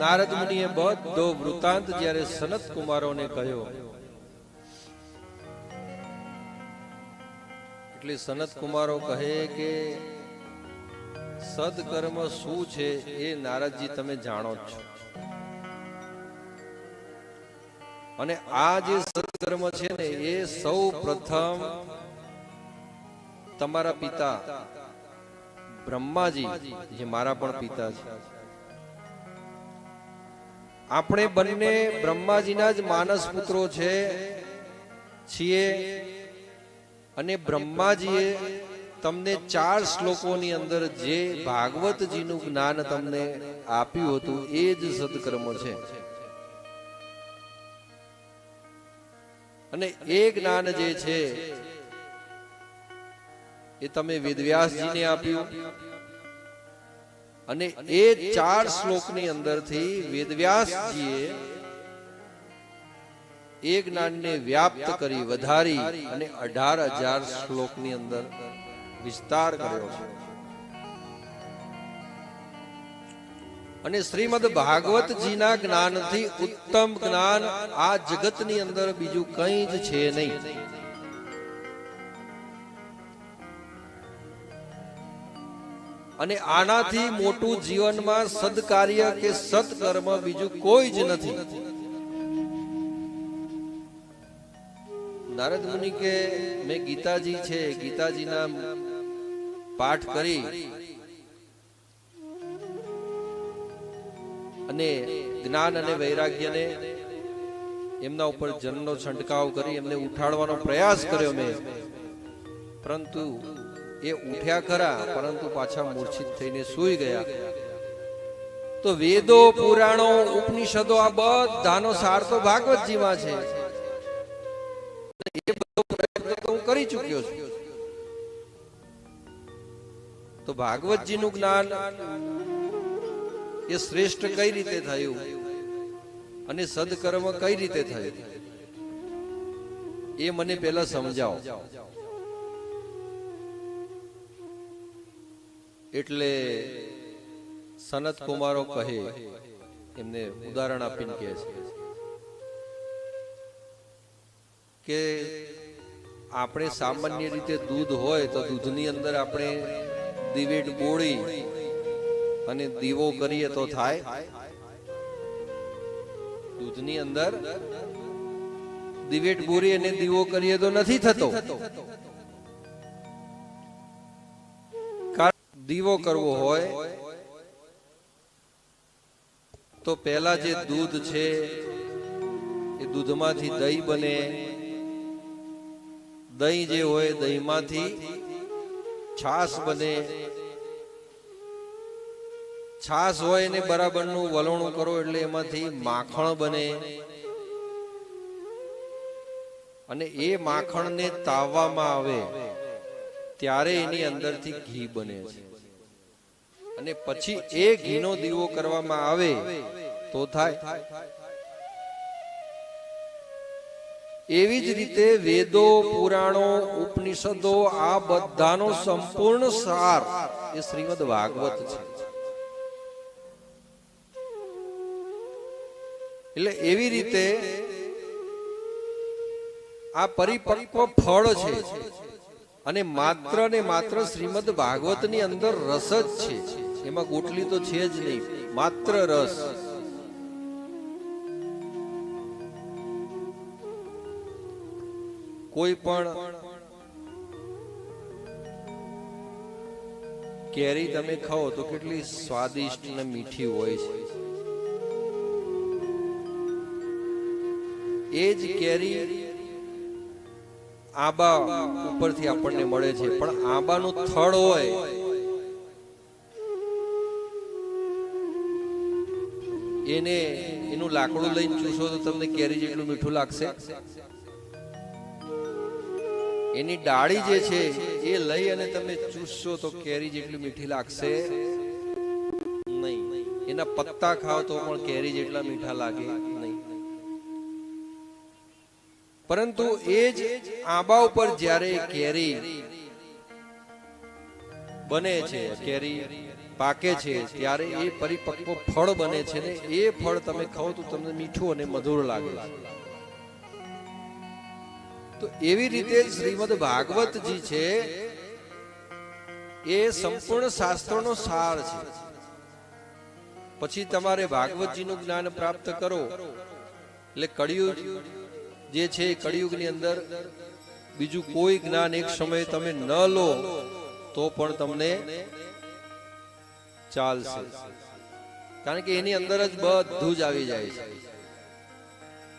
નારદ મુનિએ બધો વૃતાંત જ્યારે સનત કુમારોને કહ્યો. એટલે સનત કુમારો કહે કે, સદકર્મ શું છે એ નારદજી તમે જાણો છો. અને આ જે સદકર્મ છે ને, એ સૌ પ્રથમ તમારા પિતા બ્રહ્માજી, જે મારા પણ પિતા છે. આપણે બંને બ્રહ્માજીના જ માનસ પુત્રો છે, છીએ અને બ્રહ્માજીએ તમને ચાર શ્લોકોની અંદર જે ભાગવતજીનું જ્ઞાન તમને આપ્યું હતું, એ જ સદકર્મ છે. અને એ જ્ઞાન જે છે, એ તમે વેદવ્યાસજીને આપ્યું. અને એ ચાર શ્લોકની અંદરથી વેદવ્યાસજીએ એ જ્ઞાનને વ્યાપ્ત કરી વધારી અને અઢાર હજાર શ્લોકની અંદર વિસ્તાર કર્યો છે. અને શ્રીમદ ભાગવતજીના જ્ઞાનથી ઉત્તમ જ્ઞાન આ જગતની અંદર બીજું કંઈ જ છે નહીં. અને આનાથી મોટું જીવનમાં સદકાર્ય કે સત્કર્મ બીજું કોઈ જ નથી. નારદ મુનિ કે, મેં ગીતાજી છે, ગીતાજીના પાઠ કરી. અને જ્ઞાન અને વૈરાગ્યને એમના ઉપર જનનો છંટકાવ કરી, એમને ઉઠાડવાનો પ્રયાસ કર્યો મેં. પરંતુ એ ઉઠ્યા ખરા, પરંતુ પાછા મૂર્છિત થઈને સૂઈ ગયા. તો વેદો, પુરાણો, ઉપનિષદો, આ બધાનો સાર તો ભાગવતજીમાં છે. એ બધો પ્રયત્ન તો હું કરી ચૂક્યો છું. તો ભાગવતજીનું જ્ઞાન એ શ્રેષ્ઠ કઈ રીતે થયું? અને સદકર્મ કઈ રીતે થયું? એ મને પહેલા સમજાવો. એટલે સનત કુમારો કહે, એમને ઉદાહરણ આપીને કહે છે કે આપણે સામાન્ય રીતે દૂધ હોય તો દૂધની અંદર આપણે દિવેટ બોળી અને દીવો કરીએ તો થાય. દૂધની અંદર દિવેટ બોરી અને દીવો કરીએ તો નથી થતો. દીવો કરવો હોય, તો પહેલા જે દૂધ છે, એ દૂધમાંથી દહીં બને. દહીં જે હોય, દહીંમાંથી છાશ બને. છાશ હોય એને બરાબરનું વલણું કરો એટલે એમાંથી માખણ બને. અને એ માખણને તાવવામાં આવે, ત્યારે એની અંદરથી ઘી બને છે. અને પછી એ ઘીનો દીવો કરવામાં આવે તો થાય. એવી જ રીતે વેદો, પુરાણો, ઉપનિષદો આ બધાનો સંપૂર્ણ સાર એ શ્રીમદ ભાગવત છે. એટલે એવી રીતે આ પરિપક્વ ફળ છે અને માત્ર ને માત્ર શ્રીમદ ભાગવતની અંદર રસ જ છે. એમાં ગોટલી તો છે જ નહીં. માત્ર રસ. કોઈ પણ કેરી તમે ખાઓ તો કેટલી સ્વાદિષ્ટ ને મીઠી હોય છે. એ જ કેરી આંબા ઉપરથી આપણને મળે છે. પણ આંબાનું થડ હોય એને એનું લાકડું લઈને ચૂસો તો તમને કેરી જેટલું મીઠું લાગશે. એની ડાળી જે છે, એ લઈ અને તમે ચૂસશો તો કેરી જેટલી મીઠી લાગશે. નહીં. એના પત્તા ખાવ તો પણ કેરી જેટલા મીઠા લાગે નહીં. પરંતુ એ જ આંબા ઉપર જ્યારે કેરી બને છે, કેરી પાકે છે ત્યારે એ પરિપક્વ ફળ બને છે ને, એ ફળ તમે ખાઓ તો તમને મીઠું અને મધુર લાગે તો એવી રીતે શ્રીમદ ભાગવતજી છે, એ સંપૂર્ણ શાસ્ત્રનો સાર છે. પછી તમારે ભાગવતજીનું જ્ઞાન પ્રાપ્ત કરો. એટલે કળિયુગ જે છે કળિયુગની અંદર બીજું કોઈ જ્ઞાન એક સમયે તમે ન લો, તો પણ તમને ચાલશે. કારણ કે એની અંદર જ બધું જ આવી જાય છે.